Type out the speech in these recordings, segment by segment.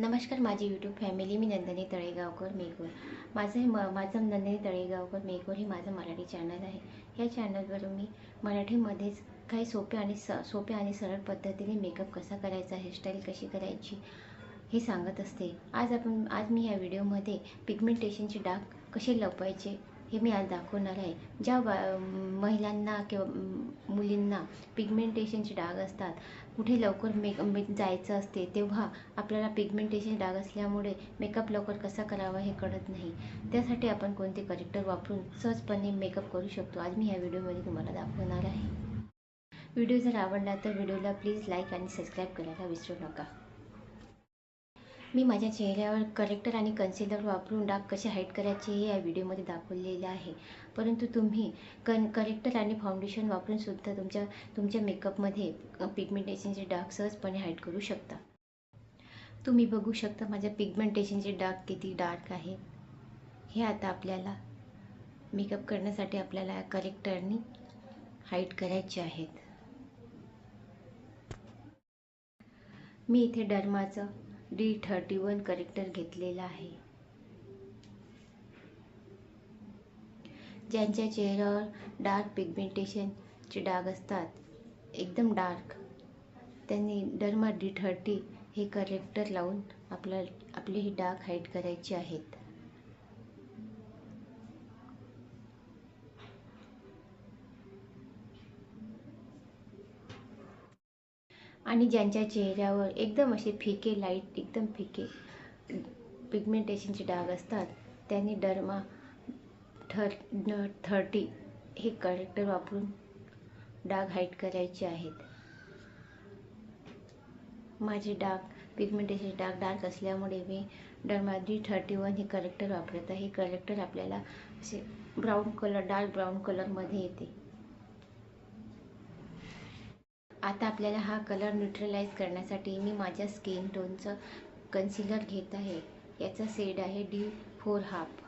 नमस्कार माझी YouTube family मी नंदिनी तळेगावकर मेघोर माझं हे म माझं नंदिनी तळेगावकर मेघोर हे माझं मराठी चॅनल आहे. या चॅनलवर मी मराठीमध्येच काही सोप्या आणि स सोप्या आणि सरळ पद्धतीने मेकअप कसा करायचा हेअरस्टाईल कशी करायची हे सांगत असते. आज आपण आज मी या व्हिडिओमध्ये पिगमेंटेशनचे डाग कसे लपवायचे हे मी आज दाखवणार आहे. ज्या महिलांना किंवा मुलींना पिगमेंटेशनचे डाग असतात. कुठे लवकर मेक मे जायचं असते तेव्हा आपल्याला पिगमेंटेशन डाग असल्यामुळे मेकअप लवकर कसा करावा हे कळत नाही. त्यासाठी आपण कोणते करेक्टर वापरून सहजपणे मेकअप करू शकतो आज मी ह्या व्हिडिओमध्ये तुम्हाला दाखवणार आहे. व्हिडिओ जर आवडला तर व्हिडिओला प्लीज लाईक आणि सबस्क्राईब करायला विसरू नका. मी माझ्या चेहऱ्यावर करेक्टर आणि कन्सिलर वापरून डाग कसे हाईट करायचे हे या व्हिडिओमध्ये दाखवलेले आहे. परंतु तुम्ही कन करेक्टर आणि फाउंडेशन वापरून सुद्धा तुमच्या तुमच्या मेकअपमध्ये पिगमेंटेशनचे डाग सहजपणे हाईट करू शकता. तुम्ही बघू शकता माझ्या पिगमेंटेशनचे डाग किती डार्क आहे. हे आता आपल्याला मेकअप करण्यासाठी आपल्याला करेक्टरनी हाईट करायचे आहेत. मी इथे डर्माचं डी थर्टी वन करेक्टर घेतलेला आहे. ज्यांच्या चेहऱ्यावर डार्क पिगमेंटेशनचे डाग असतात एकदम डार्क त्यांनी डर्मा डी थर्टी हे करेक्टर लावून आपला आपले हे डाग हाईट करायचे आहेत. आणि ज्यांच्या चेहऱ्यावर एकदम असे फिके लाइट एकदम फिके पिगमेंटेशनचे डाग असतात त्यांनी डर्मा थर न थर्टी हे करेक्टर वापरून डाग हाईट करायचे आहेत. माझे डाग पिगमेंटेशन डाग डार्क असल्यामुळे मी डर्मा थर्टी वन हे करेक्टर वापरत आहे. हे करेक्टर आपल्याला असे ब्राऊन कलर डार्क ब्राऊन कलरमध्ये येते. आता आपल्याला हा कलर न्यूट्रलाइज करण्यासाठी मी माझ्या स्किन टोनचं कन्सिलर घेत आहे. याचा शेड आहे डी फोर हाफ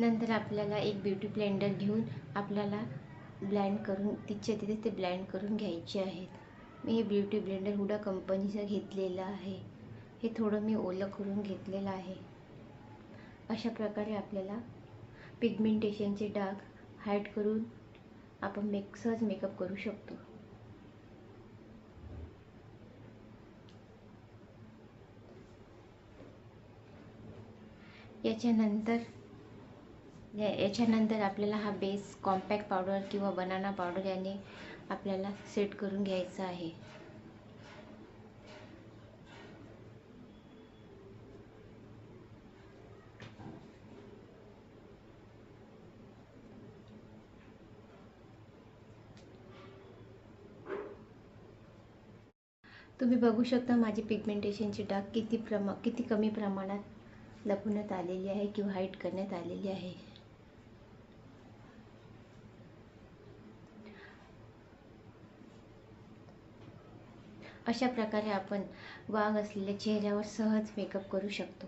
नंतर आपल्याला एक ब्युटी ब्लेंडर घेऊन आपल्याला ब्लँड करून तिच्या तिथे ते ब्लँड करून घ्यायचे आहेत. मी हे ब्युटी ब्लेंडर हुडा कंपनीचं घेतलेलं आहे. हे थोडं मी ओलं करून घेतलेलं आहे. अशा प्रकारे आपल्याला पिगमेंटेशनचे डाग हाईट करून आपण मेक सहज मेकअप करू शकतो. याच्यानंतर या याच्यानंतर आपल्याला हा बेस कॉम्पॅक्ट पावडर किंवा बनाना पावडर याने आपल्याला सेट करून घ्यायचा आहे. तुम्ही बघू शकता माझी पिगमेंटेशनची डाग किती प्रमा किती कमी प्रमाणात लपवण्यात आलेली आहे किंवा हाईट करण्यात आलेली आहे. अशा प्रकारे आपण वाघ असलेल्या चेहऱ्यावर सहज मेकअप करू शकतो.